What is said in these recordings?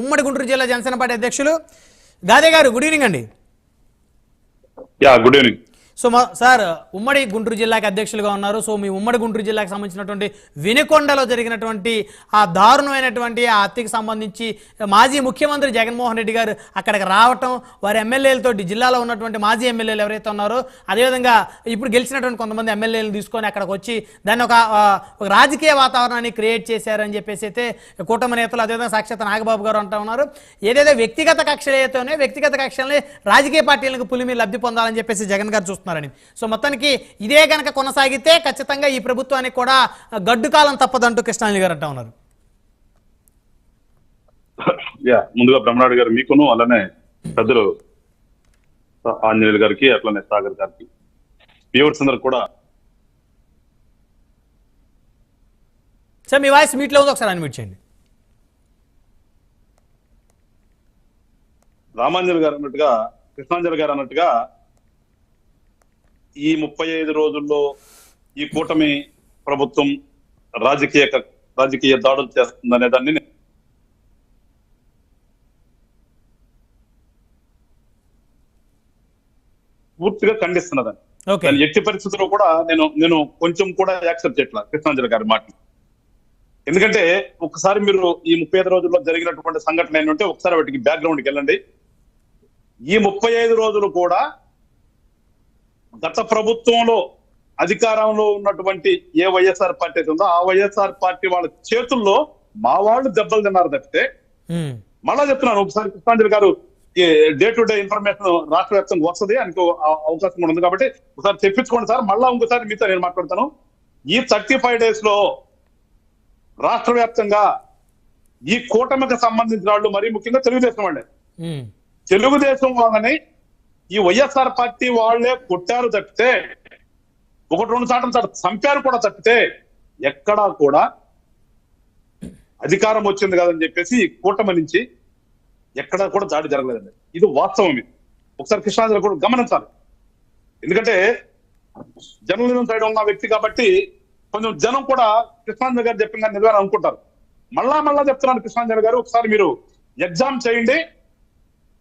ఉమ్మడి గుంటూరు జిల్లా జనసేన పార్టీ అధ్యక్షులు. గాదే గారు గుడ్ ఈవినింగ్ అండి. యా గుడ్ ఈవినింగ్ సో మా సార్ ఉమ్మడి గుంటూరు జిల్లాకి అధ్యక్షులుగా ఉన్నారు. సో మీ ఉమ్మడి గుంటూరు జిల్లాకి సంబంధించినటువంటి వినుకొండలో జరిగినటువంటి ఆ దారుణమైనటువంటి ఆ హత్యకి సంబంధించి మాజీ ముఖ్యమంత్రి జగన్మోహన్ రెడ్డి గారు అక్కడికి రావటం వారి ఎమ్మెల్యేలతో జిల్లాలో ఉన్నటువంటి మాజీ ఎమ్మెల్యేలు ఎవరైతే ఉన్నారో అదేవిధంగా ఇప్పుడు గెలిచినటువంటి కొంతమంది ఎమ్మెల్యేలు తీసుకొని అక్కడికి వచ్చి దాన్ని ఒక రాజకీయ వాతావరణాన్ని క్రియేట్ చేశారని చెప్పేసి అయితే కూటమి నేతలు అదేవిధంగా సాక్షాత్ నాగబాబు గారు అంటా ఉన్నారు. ఏదైతే వ్యక్తిగత కక్షలు ఏదైతే వ్యక్తిగత కక్షల్ని రాజకీయ పార్టీలకు పులిమి లబ్ధి పొందాలని చెప్పేసి జగన్ గారు చూస్తున్నారని. సో మొత్తానికి ఇదే కనుక కొనసాగితే ఖచ్చితంగా ఈ ప్రభుత్వానికి కూడా గడ్డు కాలం తప్పదంటూ కృష్ణాని గారు అంటా ఉన్నారు. యా ముందుగా బ్రహ్మనాయుడు గారు మీకును అలానే పెద్దలు ఆంజనేయులు గారికి అట్లానే సాగర్ గారికి వ్యూవర్స్ అందరు కూడా. సార్ మీ వాయిస్ మీట్లో ఉంది ఒకసారి అన్మ్యూట్ చేయండి. రామాంజలి గారు అన్నట్టుగా కృష్ణాంజలి గారు అన్నట్టుగా ఈ ముప్పై ఐదు రోజుల్లో ఈ కూటమి ప్రభుత్వం రాజకీయ రాజకీయ దాడులు చేస్తుందనే దాన్ని నేను పూర్తిగా ఖండిస్తున్నదని దాని ఎట్టి పరిస్థితుల్లో కూడా నేను నేను కొంచెం కూడా యాక్సెప్ట్ చేయట్లా. కృష్ణాంజలి గారి మాటలు. ఎందుకంటే ఒకసారి మీరు ఈ ముప్పై ఐదు రోజుల్లో జరిగినటువంటి సంఘటన ఏంటంటే ఒకసారి వాటికి బ్యాక్గ్రౌండ్కి వెళ్ళండి. ఈ ముప్పై ఐదు రోజులు కూడా గత ప్రభుత్వంలో అధికారంలో ఉన్నటువంటి ఏ వైఎస్ఆర్ పార్టీ అయితే ఉందో ఆ వైఎస్ఆర్ పార్టీ వాళ్ళ చేతుల్లో మా వాళ్ళు దెబ్బలు తిన్నారు తప్పితే మళ్ళా చెప్తున్నాను ఒకసారి కృష్ణాంజలి గారు డే టు డే ఇన్ఫర్మేషన్ రాష్ట్ర వ్యాప్తంగా వస్తుంది అనుకో అవకాశం కూడా ఉంది కాబట్టి ఒకసారి తెప్పించుకోండి సార్ మళ్ళా ఇంకోసారి మీతో నేను మాట్లాడతాను. ఈ థర్టీ ఫైవ్ డేస్లో రాష్ట్ర వ్యాప్తంగా ఈ కూటమికి సంబంధించిన వాళ్ళు మరీ ముఖ్యంగా తెలుగుదేశం వాళ్ళే. తెలుగుదేశం వాళ్ళని ఈ వైఎస్ఆర్ పార్టీ వాళ్ళే కొట్టారు తప్పితే ఒకటి రెండు సార్లు చంపారు కూడా తప్పితే ఎక్కడా కూడా అధికారం వచ్చింది కదని చెప్పేసి ఈ కూటమి నుంచి ఎక్కడా కూడా దాడి జరగలేదండి. ఇది వాస్తవం ఇది. ఒకసారి కృష్ణాంజలి కూడా గమనించాలి. ఎందుకంటే జర్నలిజం సైడ్ ఉన్న వ్యక్తి కాబట్టి కొంచెం జనం కూడా కృష్ణాంజలి గారు చెప్పిన దాన్ని నిజమే అనుకుంటారు. మళ్ళా మళ్ళా చెప్తున్నాను కృష్ణాంజలి గారు ఒకసారి మీరు ఎగ్జామ్ చేయండి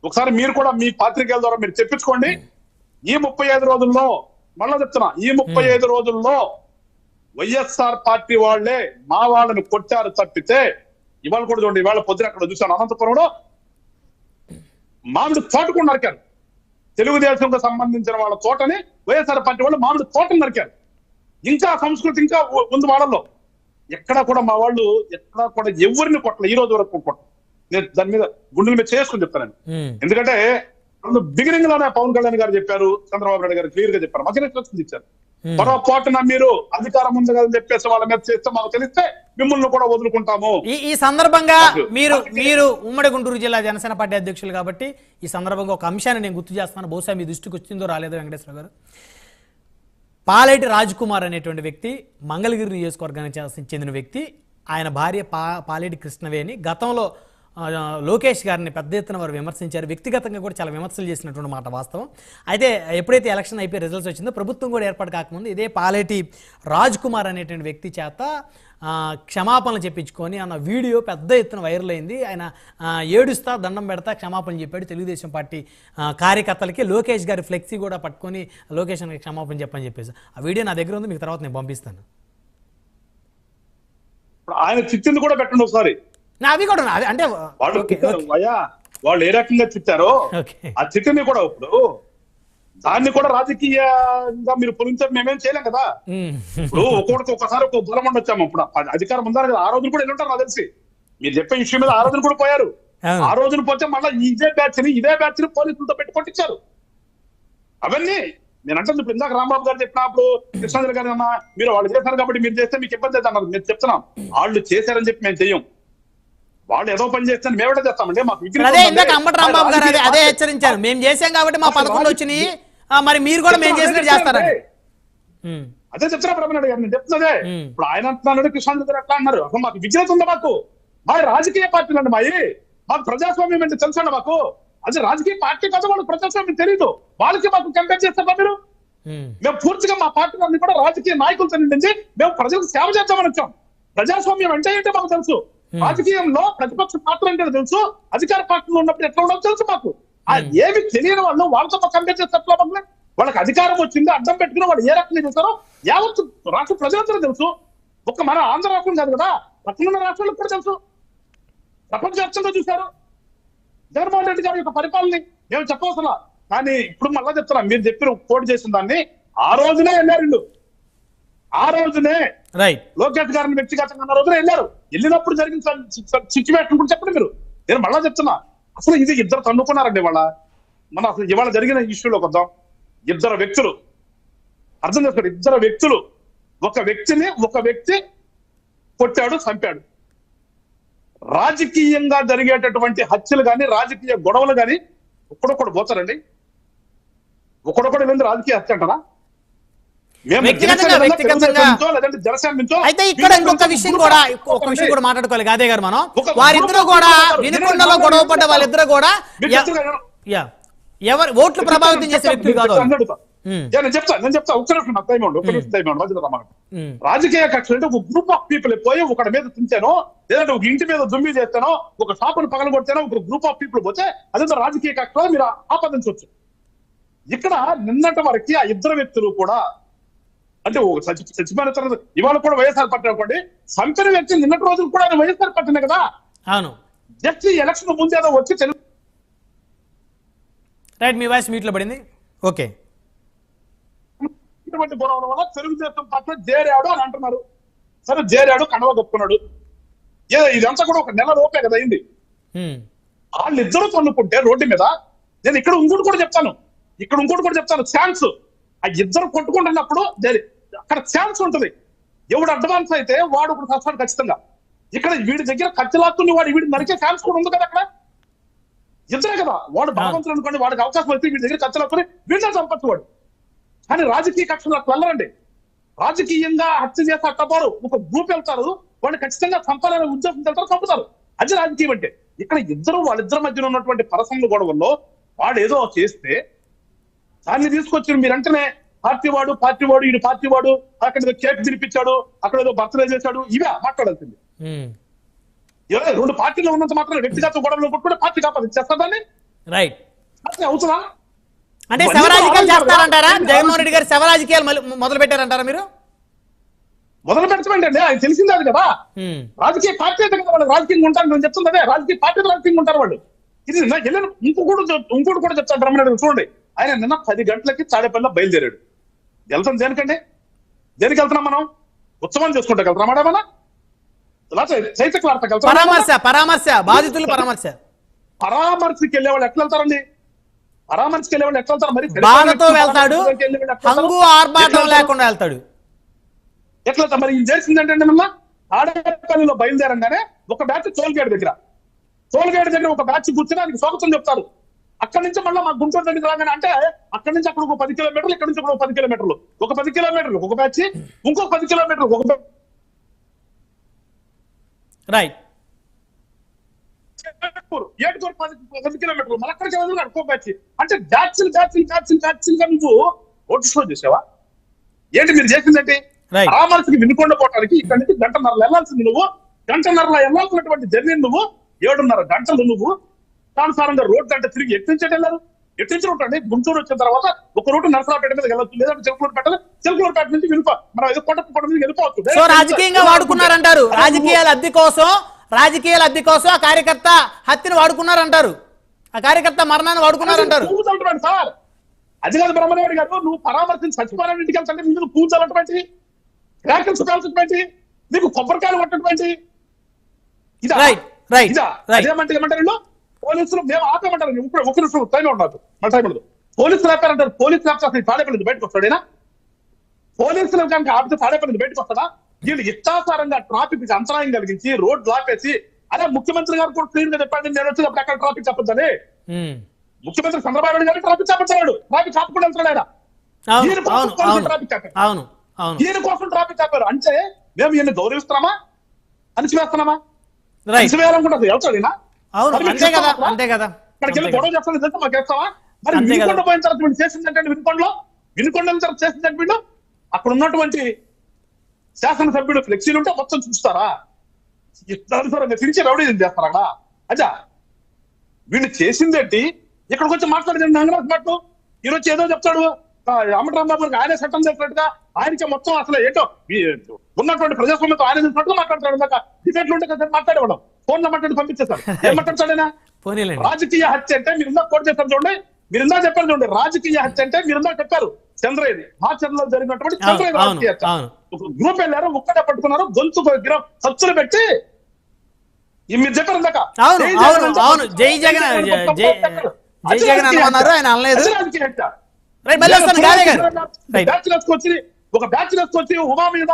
ఒకసారి మీరు కూడా మీ పాత్రికేయుల ద్వారా మీరు చెప్పించుకోండి. ఈ ముప్పై ఐదు రోజుల్లో మళ్ళా చెప్తున్నా ఈ ముప్పై ఐదు రోజుల్లో వైఎస్ఆర్ పార్టీ వాళ్ళే మా వాళ్ళని కొట్టారు తప్పితే ఇవాళ కూడా చూడండి ఇవాళ పొద్దున అక్కడ చూశాను అనంతపురంలో మామిడి తోట కూడా నరికారు. తెలుగుదేశంకు సంబంధించిన వాళ్ళ తోటని వైఎస్ఆర్ పార్టీ వాళ్ళు మామిడి తోటను నరికారు. ఇంకా సంస్కృతి ఇంకా ఉంది వాళ్ళలో ఎక్కడా కూడా మా వాళ్ళు ఎక్కడా కూడా ఎవరిని కొట్టలే ఈ రోజు వరకు కొట్ట నేను దాని మీద గుండెల మీద చేసుకుని చెప్తాను ఎందుకంటే బిగినింగ్లోనే పవన్ కళ్యాణ్ గారు చెప్పారు చంద్రబాబు నాయుడు గారు క్లియర్గా చెప్పారు మాకు ఇన్స్ట్రక్షన్స్ ఇచ్చారు. పొరపాటున మీరు అధికారం ఉంది కదని చెప్పేసి వాళ్ళ మీద చేస్తే మాకు తెలిస్తే మిమ్మల్ని కూడా వదులుకుంటాము. ఈ సందర్భంగా మీరు మీరు ఉమ్మడి గుంటూరు జిల్లా జనసేన పార్టీ అధ్యక్షులు కాబట్టి ఈ సందర్భంగా ఒక అంశాన్ని నేను గుర్తు చేస్తాను బహుశా మీ దృష్టికి వచ్చిందో రాలేదో వెంకటేశ్వర గారు. పాలేటి రాజ్ కుమార్ అనేటువంటి వ్యక్తి మంగళగిరి నియోజకవర్గానికి చెందిన- వ్యక్తి. ఆయన భార్య పా పాలేటి కృష్ణవేణి. గతంలో లోకేష్ గారిని పెద్ద ఎత్తున వారు విమర్శించారు. వ్యక్తిగతంగా కూడా చాలా విమర్శలు చేసినటువంటి మాట వాస్తవం. అయితే ఎప్పుడైతే ఎలక్షన్ అయిపోయి రిజల్ట్స్ వచ్చిందో ప్రభుత్వం కూడా ఏర్పాటు కాకముందు ఇదే పాలేటి రాజ్ కుమార్ అనేటువంటి వ్యక్తి చేత క్షమాపణలు చెప్పించుకొని అన్న వీడియో పెద్ద ఎత్తున వైరల్ అయింది. ఆయన ఏడుస్తా దండం పెడతా క్షమాపణ చెప్పాడు తెలుగుదేశం పార్టీ కార్యకర్తలకి. లోకేష్ గారి ఫ్లెక్సీ కూడా పట్టుకొని లోకేష్ గారికి క్షమాపణ చెప్పని చెప్పేసి. ఆ వీడియో నా దగ్గర ఉంది మీకు తర్వాత నేను పంపిస్తాను. ఆయన చిట్టింది కూడా పెట్టండి ఒకసారి. అవి కూడా అంటే వాళ్ళు వాళ్ళు ఏ రకంగా చిట్టారో ఓకే. ఆ చిట్టిని కూడా ఇప్పుడు దాన్ని కూడా రాజకీయంగా మీరు పొలించారు మేమేం చేయలేం కదా. ఇప్పుడు ఒక్కొక్కడికి ఒకసారి ఒక బలం ఉండొచ్చాము ఇప్పుడు ఆ అధికారం ఉందా కదా ఆ రోజులు కూడా ఉంటారు నాకు తెలిసి. మీరు చెప్పే విషయం మీద ఆ రోజులు కూడా పోయారు. ఆ రోజున పోతే మళ్ళీ ఇదే బ్యాచ్ని ఇదే బ్యాచ్ని పోలీసులతో పెట్టి కొట్టించారు. అవన్నీ నేను అంటుంది ఇప్పుడు ఇందాక రాంబాబు గారు చెప్పినప్పుడు కృష్ణాంజలి గారు అన్న మీరు వాళ్ళు చేశారు కాబట్టి మీరు చేస్తే మీకు ఇబ్బంది అయితే అన్నారు. మేము చెప్తున్నాం. వాళ్ళు చేశారని చెప్పి మేము చెయ్యం. వాళ్ళు ఏదో పని చేస్తే. మేమే చేస్తామండి మాకు అదే. ఇందాక అంబటి రాంబాబు గారు అదే అదే హెచ్చరించారు. మేము చేసాం కాబట్టి మా పథకంలో వచ్చినాయి. మరి మీరు కూడా మేము చేసినట్టు చేస్తారని. అదే చెప్తున్నా బ్రహ్మనాయుడు గారు నేను చెప్తున్నదే. ఇప్పుడు ఆయన అంటున్నాడు కృష్ణాంజలి గారు ఎట్లా అన్నారు అసలు మాకు విజ్ఞత ఉందా మాకు? మా రాజకీయ పార్టీలు అండి మాయి మాకు ప్రజాస్వామ్యం అంటే తెలుసండి మాకు? అది రాజకీయ పార్టీ కదా వాళ్ళకి ప్రజాస్వామ్యం తెలియదు వాళ్ళకి మాకు కంపేర్ చేస్తారా మీరు. మేము పూర్తిగా మా పార్టీలన్నీ కూడా రాజకీయ నాయకులతో నిండించి మేము ప్రజలకు సేవ చేద్దామని వచ్చాం. ప్రజాస్వామ్యం అంటే ఏంటో మాకు తెలుసు. రాజకీయంలో ప్రతిపక్ష పాత్ర అంటే తెలుసు? అధికార పార్టీలో ఉన్నప్పుడు ఎట్లా ఉండదు తెలుసు మాకు. ఆ ఏమి తెలియని వాళ్ళు వాళ్ళతో కంపేర్ చేస్తే ఎట్లా? వాళ్ళకి అధికారం వచ్చింది అడ్డం పెట్టుకుని వాళ్ళు ఏ రకంగా చేస్తారో యావత్ రాష్ట్ర ప్రజలందరూ తెలుసు. ఒక్క మన ఆంధ్ర రాష్ట్రం కాదు కదా పక్కన ఉన్న రాష్ట్రాలకు కూడా తెలుసు. ప్రపంచవ్యాప్తంగా చూశారు. జగన్మోహన్ రెడ్డి గారి యొక్క పరిపాలన మేము చెప్పవసలా కానీ ఇప్పుడు మళ్ళా చెప్తున్నా మీరు చెప్పిన కోడ్ చేసిన దాన్ని ఆ రోజునే వెళ్ళారు వీళ్ళు. ఆ రోజునే రైట్ లోకేష్ గారిని వ్యక్తిగతంగా అన్న రోజున వెళ్ళారు. వెళ్ళినప్పుడు జరిగిన సిచ్యువేషన్ కూడా చెప్పండి మీరు. నేను మళ్ళా చెప్తున్నా. అసలు ఇది ఇద్దరు తన్నుకున్నారండి వాళ్ళ మన అసలు ఇవాళ జరిగిన ఇష్యూలోకి వద్దాం ఇద్దరు వ్యక్తులు. అర్థం చేసుకోండి. ఇద్దరు వ్యక్తులు. ఒక వ్యక్తిని ఒక వ్యక్తి కొట్టాడు చంపాడు. రాజకీయంగా జరిగేటటువంటి హత్యలు కానీ రాజకీయ గొడవలు కానీ ఒక్కడొక్కడు పోతారండి. ఒక్కడొక్కడు వెళ్ళి రాజకీయ హత్య అంటారా? అయితే ఇక్కడ ఇంకొక విషయం కూడా ఒక విషయం కూడా మాట్లాడుకోవాలి. గాదే గారు మనం? ఒక- వారిద్దరూ కూడా వినుకొండలో గొడవ పడ్డ వాళ్ళిద్దరూ కూడా ఎవరు ఓట్లు ప్రభావితం చేసే వ్యక్తులు కాదు. నేను చెప్తా నేను చెప్తా. ఒక్క నిమిషం నాకు టైం ఉండు ఒక్క నిమిషం టైం ఉండు. రాజకీయ కక్షలు అంటే ఒక గ్రూప్ ఆఫ్ పీపుల్ పోయి ఒకటి మీద తింటానో లేదంటే ఒక ఇంటి మీద దుమ్మి చేస్తానో ఒక షాపును పగల కొడితేనో ఒక గ్రూప్ ఆఫ్ పీపుల్ పోతే అదంతా రాజకీయ కక్షలో మీరు ఆపాదించవచ్చు. ఇక్కడ నిన్నటి వరకు ఆ ఇద్దరు వ్యక్తులు కూడా అంటే ఒక తర్వాత ఇవాళ కూడా వైఎస్ఆర్ పార్టీ అనుకోండి చంపిన వ్యక్తి నిన్నటి రోజులు కూడా ఆయన వైఎస్ఆర్ పార్టీనే కదా? అవును. జస్ట్ ఎలక్షన్ ముందేదో వచ్చి తెలుగు రైట్ మీ వాయిస్ మీట్లో పడింది. ఓకే. ఇటువంటి గొడవల వల్ల తెలుగుదేశం పార్టీ చేరాడు అని అంటున్నారు. సరే చేరాడు కండవ కప్పుకున్నాడు. ఏ ఇదంతా కూడా ఒక నెల లోపే కదా అయింది. వాళ్ళిద్దరూ తన్నుకుంటే రోడ్డు మీద నేను ఇక్కడ ఇంకోటి కూడా చెప్తాను. ఇక్కడ ఇంకోటి కూడా చెప్తాను. ఛాన్స్. ఆ ఇద్దరు కొట్టుకుంటున్నప్పుడు అక్కడ ఛాన్స్ ఉంటుంది. ఎవడు అడ్వాన్స్ అయితే వాడు ఇప్పుడు వస్తాడు ఖచ్చితంగా. ఇక్కడ వీడి దగ్గర కత్తిలాక్కుని వాడు వీడి నరికే ఛాన్స్ కూడా ఉంది కదా అక్కడ? ఇద్దరే కదా. వాడు బలవంతులు అనుకోండి వాడికి అవకాశం వస్తే వీడి దగ్గర కత్తిలాక్కుని వీడినే చంపచ్చు వాడు. కానీ రాజకీయ కక్షలు అట్లా వెళ్ళరండి. రాజకీయంగా హత్య చేస్తే అట్టపోరు ఒక గ్రూప్ వెళ్తారు వాళ్ళు ఖచ్చితంగా చంపాలనే ఉద్దేశం వెళ్తారు చంపుతారు. అది రాజకీయం అంటే. ఇక్కడ ఇద్దరు వాళ్ళిద్దరి మధ్యన ఉన్నటువంటి పరసంగ గొడవల్లో వాడు ఏదో చేస్తే దాన్ని తీసుకొచ్చి మీరు వెంటనే పార్టీ వాడు పార్టీ వాడు ఈడు పార్టీ వాడు అక్కడ ఏదో కేక్ తినిపించాడు అక్కడ ఏదో బర్త్డే చేశాడు ఇవే మాట్లాడాల్సింది. రెండు పార్టీలో ఉన్నంత మాత్రం వ్యక్తిగత గొడవలు కొట్టుకుంటే పార్టీ కాపాది చేస్తాదాన్ని రైట్ అవుతుందా? అంటే శవరాజకీయాలు చేస్తారంటారా. జగన్మోహన్ రెడ్డి గారు శవరాజకీయాలు మొదలు పెట్టారంటారా మీరు? మొదలు పెట్టమంటే ఆయన తెలిసిందే అది కదా. రాజకీయ పార్టీ అయితే కదా వాళ్ళు రాజకీయంగా ఉంటారు నేను చెప్తుంది అదే. రాజకీయ పార్టీ రాజకీయంగా ఉంటారు వాళ్ళు. ఇది వెళ్ళిన ఇంకొకటి ఇంకోటి కూడా చెప్తాను బ్రహ్మణుడు చూడండి ఆయన నిన్న పది గంటలకి తాడేపల్లిలో బయలుదేరాడు. వెళ్తాం దేనికండి? దేనికి వెళ్తున్నాం మనం? ఉత్సవం చేసుకుంటా వెళ్తున్నాం. మన చైతక్ల వెళ్తాం. పరామర్శ పరామర్శ బాధితులు పరామర్శ. పరామర్శకి వెళ్ళే వాళ్ళు ఎట్లా వెళ్తారండి? పరామర్శకి వెళ్ళే వాళ్ళు ఎట్లా వెళ్తారు? మరి బాధతో వెళ్తాడు? హంగు ఆర్భాటం? లేకుండా వెళ్తాడు. ఎట్లా? మరి ఇది చేసిందంటే మళ్ళా ఆడపల్లిలో బయలుదేరంగానే ఒక బ్యాచ్ టోల్గేట్ దగ్గర. టోల్గేట్ దగ్గర ఒక బ్యాచ్ కూర్చొని దానికి స్వాగతం చెప్తారు. అక్కడి నుంచి మళ్ళీ మా గుంటూరు దగ్గర రాగానే అంటే అక్కడి నుంచి అక్కడ ఒక పది కిలోమీటర్లు ఇక్కడ నుంచి ఒక పది కిలోమీటర్లు. ఒక పది కిలోమీటర్లు ఒక బ్యాచ్ ఇంకొక పది కిలోమీటర్లు ఒక రైట్ ఏటుకూరు పది పది కిలోమీటర్లు మళ్ళీ అక్కడికి వెళ్ళాలి ఇంకో బ్యాచ్. అంటే బ్యాచ్లు బ్యాచ్లు నువ్వు ఓటు షో చేసావా? ఏంటి మీరు చేసిందంటే. పరామర్శకి వినుకొండ పోవటానికి ఇక్కడ నుంచి గంటన్నర వెళ్ళాల్సింది నువ్వు గంటన్నరలో వెళ్ళాల్సినటువంటి జర్నీ నువ్వు ఏడున్నర గంటలు నువ్వు తానుసారంగా రోడ్డు అంటే తిరిగి ఎట్టించడం వెళ్ళారు? ఎట్టించి ఉంటుంది గుంటూరు వచ్చిన తర్వాత ఒక రూటు నరసరాపేట మీద వెళ్ళొచ్చు. లేదంటే చిలకలూరుపేట చిలకలూరుపేట నుంచి వెళ్ళిపో. మనం ఏదో కొండ మీద వెళ్ళిపోవచ్చు. సో రాజకీయంగా వాడుకున్నారంటారు. రాజకీయాల అద్దె కోసం రాజకీయాల అద్దె కోసం ఆ కార్యకర్త హత్యను వాడుకున్నారంటారు. ఆ కార్యకర్త మరణాన్ని వాడుకున్నారంటారు. సార్. అది కాదు గారు నువ్వు పరామర్శించి చచ్చిపోవాలని ఇంటికి వెళ్తుంటే నీకు అన్నటువంటి క్రాకర్స్ కాల్సినటువంటి నీకు కొబ్బరికాయలు కొట్టటువంటి ఇదా? Right, right, ఇదా. అదేమంటే ఏమంటారు? పోలీసులు మేము ఆపేమంటారు. ఇప్పుడు ఒక నిమిషం టైం ఉండదు మన టైం ఉండదు పోలీసులు ఆపారంటారు. పోలీసులు ఆపితే అసలు తాడేపల్లి బయటకు వస్తాడేనా పోలీసులు కనుక ఆపితే తాడేపల్లి బయటకు వస్తాడా? వీళ్ళు ఇష్టాసారంగా ట్రాఫిక్ అంతరాయం కలిగించి రోడ్ ఆపేసి అదే ముఖ్యమంత్రి గారు కూడా క్లీన్గా చెప్పండి నేను వచ్చినప్పుడు అక్కడ ట్రాఫిక్ చెప్పొద్దని. ముఖ్యమంత్రి చంద్రబాబు నాయుడు గారు ట్రాఫిక్ చేపట్టాడు ట్రాఫిక్ ఆపకుండా వెళ్తాడు ఆయన ట్రాఫిక్ అవును ఈయన కోసం ట్రాఫిక్ ఆపారు అంటే మేము ఈయన గౌరవిస్తున్నామా? అణిచివేస్తున్నామా? అణిచివేయాలనుకుంటుంది వెళ్తాడు ఈయన అవును అంతే కదా? అంతే కదా. గొడవ ఇదంతా మాకు వేస్తావా మరి. వినుకొండ పోయిన తర్వాత వీళ్ళు చేసిందంటే వినుకొండలో? వినుకొండ తర్వాత చేసిందంటే వీళ్ళు అక్కడ ఉన్నటువంటి శాసనసభ్యుడు ఫ్లెక్సీలు ఉంటే మొత్తం చూస్తారా? తిరిగి రౌడీ చేస్తారా అచ్చా. వీళ్ళు చేసిందేంటి ఇక్కడికి వచ్చి మాట్లాడేది నాగరాజ్ మాటలు? ఈరోజు ఏదో చెప్తాడు. అమరరాంబాబు గారికి ఆయనే చట్టం చేసినట్టుగా ఆయనకే మొత్తం అసలు ఏంటో ఉన్నటువంటి ప్రజాస్వామ్యంతో ఆయన చేసినట్టుగా మాట్లాడతాడు. ఇందాక డిబేట్లు ఉంటే కదా మాట్లాడేవాడు ఫోన్లో మాట్లాడి పంపించేస్తారు ఏం మాట్లాడతాడైనా? రాజకీయ హత్య అంటే మీరు ఇందాక కోట్ చేస్తారు చూడండి. మీరు ఇందాక చెప్పారు చూడండి. రాజకీయ హత్య అంటే మీరు ఇందాక చెప్పారు. చంద్రయ్యది. మా చంద్రలో జరిగినటువంటి చంద్రయ్య రాజకీయ హత్య. గ్రూప్ వెళ్ళారు ముక్కట పట్టుకున్నారు గొంతు ఖర్చులు పెట్టి మీరు చెప్పారు ఇందాక. అవును జై అవును జగన్ జై జగన్ జై అనమన్నారు ఆయన అనలేదు. రైట్ మళ్ళీ వస్తాను గారు బ్యాచ్ వచ్చి ఒక బ్యాచ్ వచ్చి ఉమా మీద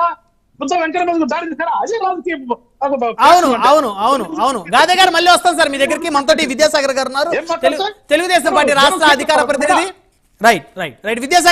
అవును అవును అవును అవును. గాదే గారు మళ్ళీ వస్తాం సార్ మీ దగ్గరికి. మనతోటి విద్యాసాగర్ గారు ఉన్నారు. తెలుగుదేశం పార్టీ రాష్ట్ర అధికార ప్రతినిధి. Right right right. విద్యాసాగర్